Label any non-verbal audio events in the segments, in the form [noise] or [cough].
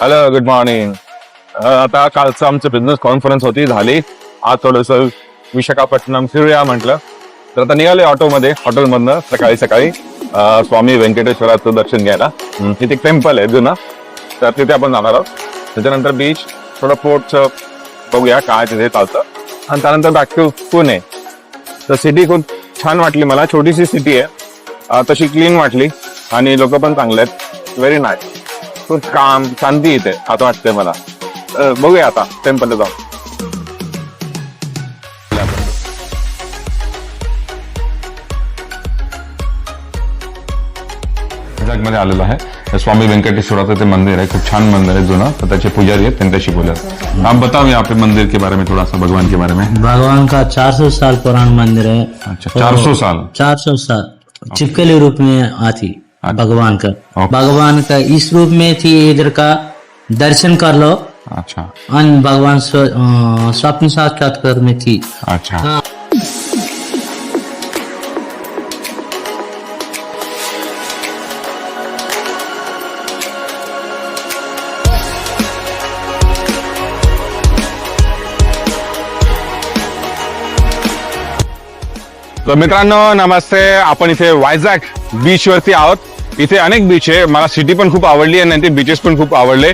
Hello good morning आता कालचं आमचं बिझनेस कॉन्फरन्स होती झाली. आज थोडस विशाखापट्टणम फिरूया म्हटलं. तर आता निघाले ऑटोमध्ये हॉटेलमधनं सकाळी सकाळी. स्वामी व्यंकटेश्वराचं दर्शन घ्यायला. तिथे एक टेम्पल आहे जुना. तर तिथे आपण जाणार आहोत. त्याच्यानंतर बीच थोडं पोर्टचं बघूया काय तिथे चालतं. आणि त्यानंतर बॅक टू पुणे. तर सिटी खूप छान वाटली मला. छोटीशी सिटी आहे. तशी क्लीन वाटली. आणि लोक पण चांगले आहेत. व्हेरी नाईस काम शांती इथे आता वाटतंय मला अं, बघूया आता टेम्पलला जाऊन मध्ये आलेलो आहे स्वामी वेंकटेश्वराचं ते मंदिर आहे खूप छान मंदिर आहे जुनं तर त्याचे पुजारी आहेत त्यांच्याशी बोलत आप बताओ यहाँ पे मंदिर के बारे में थोड़ा सा भगवान के बारे में भगवान का 400 साल पुराना मंदिर है अच्छा चार सौ साल 400 साल चिपकली रूप में आती। भगवान का। भगवान का इस रूप में थी इधर का दर्शन कर लो। अच्छा। अन भगवान स्वप्न साक्षात्कार में थी। अच्छा। हाँ। तर मित्रांनो नमस्ते. आपण इथे वायझॅक बीच वरती आहोत. इथे अनेक बीच आहे. मला सिटी पण खूप आवडली आणि ते बीचेस पण खूप आवडले.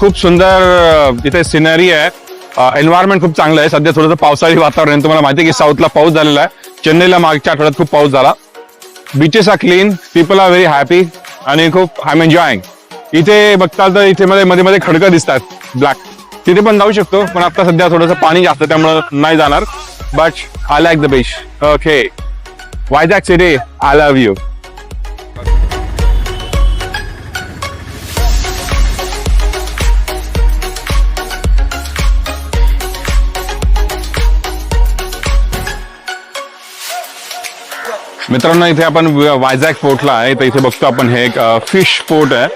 खूप सुंदर इथे सिनरी आहे. एन्व्हायरमेंट खूप चांगलं आहे. सध्या थोडंसं पावसाळी वातावरण आहे. तुम्हाला माहिती आहे की साऊथला पाऊस झालेला आहे. चेन्नईला मागच्या आठवड्यात खूप पाऊस झाला. Beaches are clean people are very happy आणि खूप आय एम एन्जॉईंग इथे बघताल तर इथे मध्ये मध्ये मध्ये खडकं दिसतात. ब्लॅक तिथे पण जाऊ शकतो पण आता सध्या थोडंसं पाणी जास्त त्यामुळे त्यामुळं नाही जाणार. But I like the beach okay Vizag city I love you मित्रांनो इथे आपण वायझॅक पोर्टला आहे. तर इथे बघतो आपण हे एक फिश पोर्ट आहे.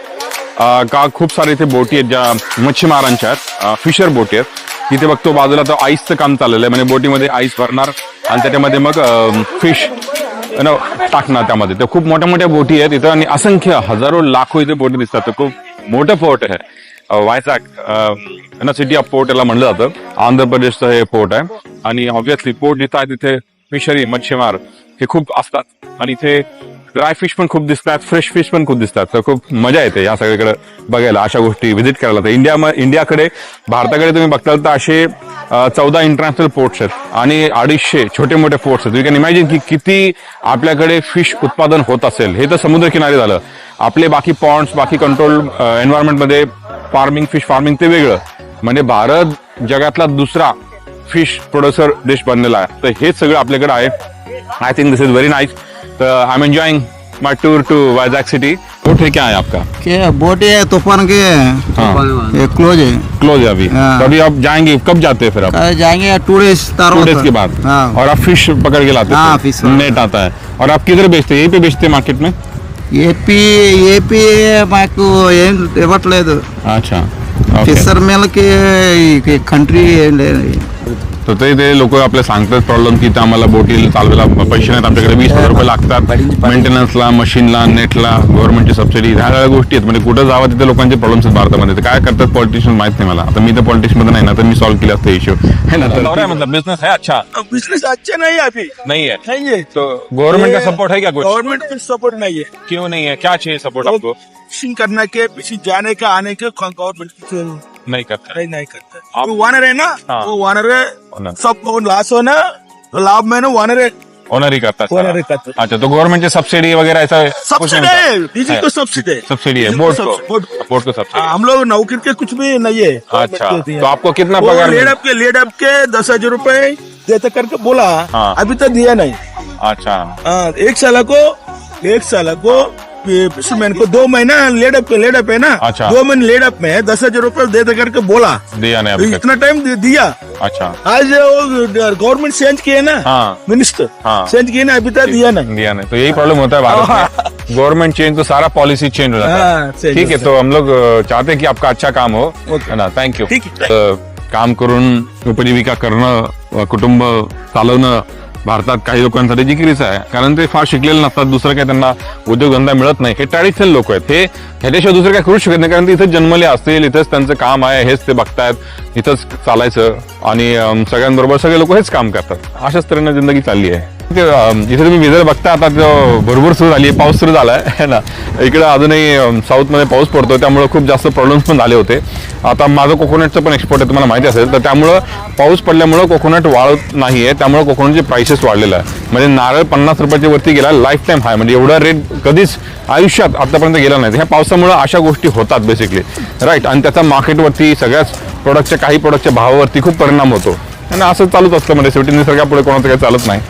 का खूप सारे इथे बोटी आहेत ज्या मच्छीमारांच्या आहेत. फिशर बोटी आहेत. इथे बघतो बाजूला तर आईसचं काम चाललेलं आहे. म्हणजे बोटीमध्ये आईस भरणार आणि त्याच्यामध्ये मग फिश टाकणार त्यामध्ये. तर खूप मोठ्या मोठ्या बोटी आहेत इथं आणि असंख्य हजारो लाखो इथे बोटी दिसतात. तर खूप मोठं पोर्ट आहे. अं, वायझॅक ना सिटी ऑफ पोर्ट याला म्हणलं जातं. आंध्र प्रदेशचं हे पोर्ट आहे. आणि ऑब्विसली पोर्ट जिथं आहे तिथे फिशरी मच्छीमार हे खूप असतात. आणि इथे ड्राय फिश पण खूप दिसतात फ्रेश फिश पण खूप दिसतात. तर खूप मजा येते या सगळीकडे बघायला अशा गोष्टी व्हिजिट करायला. तर इंडिया इंडियाकडे भारताकडे तुम्ही बघताल तर असे चौदा इंटरनॅशनल पोर्ट्स आहेत. आणि अडीचशे छोटे मोठे पोर्ट्स आहेत. यू कॅन इमॅजिन की किती आपल्याकडे फिश उत्पादन होत असेल. हे तर समुद्रकिनारी झालं. आपले बाकी पॉन्ड्स बाकी कंट्रोल एन्व्हायरमेंटमध्ये फार्मिंग फिश फार्मिंग ते वेगळं. म्हणजे भारत जगातला दुसरा फिश प्रोड्युसर देश बनलेला आहे. तर हेच सगळं आपल्याकडे आहे. I think this is very nice तो I am enjoying my tour to Vizag city boat है क्या है आपका क्या बोट है तूफान के हाँ ये क्लोज है क्लोज है अभी हाँ। तो अभी आप जाएंगे कब जाते हैं फिर आप कल जाएंगे टू डेज टू डेज के बाद हाँ और आप फिश पकड़ के लाते हाँ, हैं fish नेट आता है और आप किधर बेचते हैं यहीं पे बेचते हैं मार्केट में ఏపీ ఏపీ మాకు ఏం ఇవ్వట్లేదు अच्छा ओके ఫిషర్ మేళకి కంట్రీ ఏం లేదు तर ते ते लोक आपल्याला सांगतात प्रॉब्लेम की इथं आम्हाला बोटी चालवायला पैसे नाहीत आमच्याकडे वीस हजार रुपये लागतात. मेंटेनन्सला मशीनला नेटला गव्हर्नमेंटची सबसिडी ह्या सगळ्या गोष्टी आहेत. म्हणजे कुठं जावं तिथे लोकांचे प्रॉब्लेम्स आहेत भारतामध्ये. तर काय करतात पॉलिटिशियन माहीत नाही मला. आता मी तर पॉलिटिक्समध्ये नाही ना तर मी सॉल्व्ह केले असते इश्यू है ना? तर मतलब बिझनेस है अच्छा. बिजनेस अच्छे नहीं है अभी. नहीं है नहीं है तो गवर्नमेंट का सपोर्ट है क्या कुछ? गवर्नमेंट का सपोर्ट नहीं है क्यों नहीं है क्या चाहिए सपोर्ट आपको? फिशिंग करने के फिशिंग जाने का आने के गवर्नमेंट की नहीं करता। नहीं नहीं करता। आप- वो वानर है ना हाँ। वो वानर वानर। है सब लॉस हो ना लाभ में ना वानर ओनर ही करता ओनर ही करता अच्छा तो गवर्नमेंट सब्सिडी वगैरह ऐसा सब्सिडी है? को सब्सिडी है। सब्सिडी है बोर्ड को बोर्ड को सब्सिडी हाँ, हम लोग नौकरी के कुछ भी नहीं है। अच्छा तो आपको कितना पगार लेड अप के लेड अप के दस हज़ार रूपए देते करके बोला हाँ। अभी तक दिया नहीं। अच्छा। हाँ, एक साल को एक साल को फिशरमैन को दो महीना लेड अप लेड अप है ना? अच्छा। दो महीने लेड अप में दस हज़ार रूपए दे दे करके बोला। दिया नहीं अभी। इतना टाइम दिया। अच्छा। आज वो गवर्नमेंट चेंज किए ना हाँ। मिनिस्टर हाँ। चेंज किए ना अभी तक दिया नहीं। दिया नहीं। तो यही प्रॉब्लम होता है भारत में। गवर्नमेंट चेंज तो सारा पॉलिसी चेंज हो जाता हाँ, है ठीक है तो हम लोग चाहते हैं कि आपका अच्छा काम हो. है ना? थँक्यू काम करून उपजीविका करणं कुटुंब चालवणं भारतात काही लोकांसाठी जिकिरीचं आहे. कारण ते फार शिकलेले नसतात दुसरं काही त्यांना उद्योगधंदा मिळत नाही. हे ट्रॅडिशनल लोक आहेत. हे ह्याच्याशिवाय दुसरं काय करू शकत नाही. कारण ते इथेच जन्मले असतील इथंच त्यांचं काम आहे हेच ते बघतायत इथंच चालायचं. आणि सगळ्यांबरोबर सगळे लोक हेच काम करतात. अशाच तऱ्हेनं जिंदगी चालली आहे. इथे तुम्ही वेदर बघता आता तो भरपूर सुरू झाली पाऊस सुरू झाला आहे [laughs] ना? इकडं अजूनही साऊथमध्ये पाऊस पडतो त्यामुळं खूप जास्त प्रॉब्लेम्स पण झाले होते. आता माझं कोकोनटचं पण एक्सपोर्ट आहे तुम्हाला माहिती असेल तर त्यामुळं पाऊस पडल्यामुळं कोकोनट वाळत नाही आहे त्यामुळं कोकोनटचे प्राइसेस वाढलेलं आहे. म्हणजे नारळ पन्नास रुपयाच्या वरती गेला लाईफ टाईम हाय म्हणजे एवढा रेट कधीच आयुष्यात आतापर्यंत गेला नाही. ह्या पावसामुळं अशा गोष्टी होतात बेसिकली राईट आणि त्याचा मार्केटवरती सगळ्याच प्रोडक्टच्या काही प्रोडक्टच्या भावावरती खूप परिणाम होतो. आणि असं चालूच असतं म्हणजे शेवटी निसर्गापुढे कोणाचं काही चालत नाही.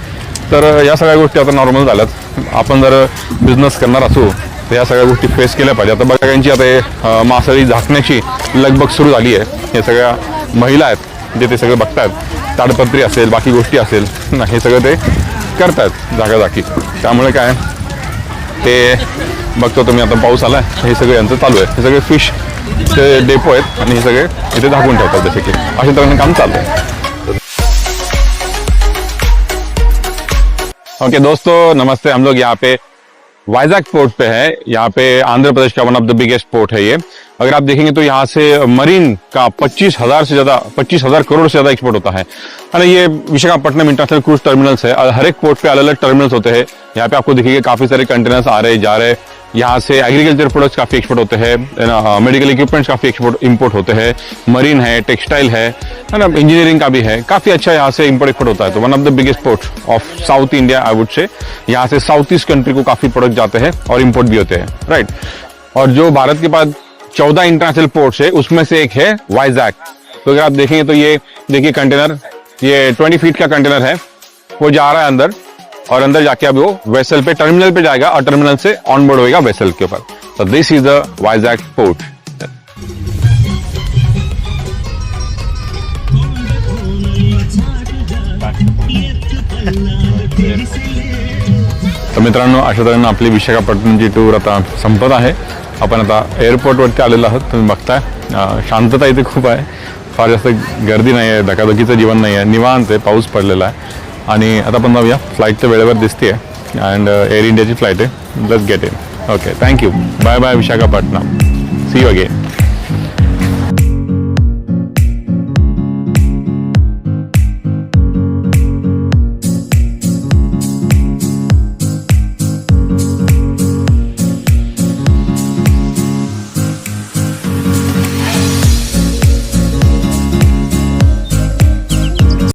तर या सगळ्या गोष्टी आता नॉर्मल झाल्यात. आपण जर बिझनेस करणार असू तर या सगळ्या गोष्टी फेस केल्या पाहिजे आता बघायची आता हे मासळी झाकण्याची लगबग सुरू झाली आहे. हे सगळ्या महिला आहेत जे ते सगळं बघतात ताडपत्री असेल बाकी गोष्टी असेल ना हे सगळं ते करतात जागाजागी. त्यामुळे काय ते बघतो तुम्ही आता पाऊस आला हे सगळं यांचं चालू आहे. हे सगळे फिश डेपो आहेत आणि हे सगळे इथे झाकून ठेवतात जसे की अशा तऱ्हेने काम चालू आहे ओके दोस्तों, नमस्ते, हम लोग यहाँ पे वाइजैक पोर्ट पे है। यहाँ पे आंध्र प्रदेश का one of the biggest port है ये। अगर आप देखेंगे तो यहाँ से मरीन का पच्चीस हज़ार से ज़्यादा, पच्चीस हज़ार करोड़ से ज़्यादा एक्सपोर्ट होता है। अरे, ये विशाखापट्टनम इंटरनेशनल क्रूज टर्मिनल्स है हर एक पोर्ट पे अलग अलग टर्मिनल्स होते हैं। यहाँ पे आपको दिखेंगे काफ़ी सारे कंटेनर्स आ रहे, जा रहे। यहाँ से एग्रीकल्चर प्रोडक्ट्स काफ़ी एक्सपोर्ट होते हैं मेडिकल इक्विपमेंट्स काफ़ी एक्सपोर्ट इंपोर्ट होते हैं। मरीन है टेक्सटाइल है है ना? इंजीनियरिंग का भी है। काफ़ी अच्छा यहाँ से इंपोर्ट एक्सपोर्ट होता है। तो one of the biggest port of south India I would say यहाँ से साउथ ईस्ट कंट्री को काफ़ी प्रोडक्ट जाते हैं और इम्पोर्ट भी होते हैं राइट और जो भारत के पास चौदह इंटरनेशनल पोर्ट्स है, उसमें से एक है वाइजैक तो अगर आप देखेंगे तो ये, देखिए कंटेनर ये ट्वेंटी फीट का कंटेनर है। वो जा रहा है अंदर। और अंदर जाके अब वो वेसल पे टर्मिनल पे जाएगा और टर्मिनल से ऑनबोर्ड होगा वेसल के ऊपर। तो this is the Vizag port तर मित्रांनो, अशा तऱ्हेनं आपली विशाखापट्टणमची टूर आता संपत आहे. आपण आता एअरपोर्टवरती आलेलो आहोत. तुम्ही बघताय. शांतता इथे खूप आहे. फार जास्त गर्दी नाही आहे धकाधकीचं जीवन नाही आहे निवांत आहे, पाऊस पडलेला आहे. आणि आता आपण जाऊया. फ्लाईट तर वेळेवर दिसते अँड एअर इंडियाची फ्लाईट आहे. Let's get in okay thank you bye bye Visakhapatnam see you again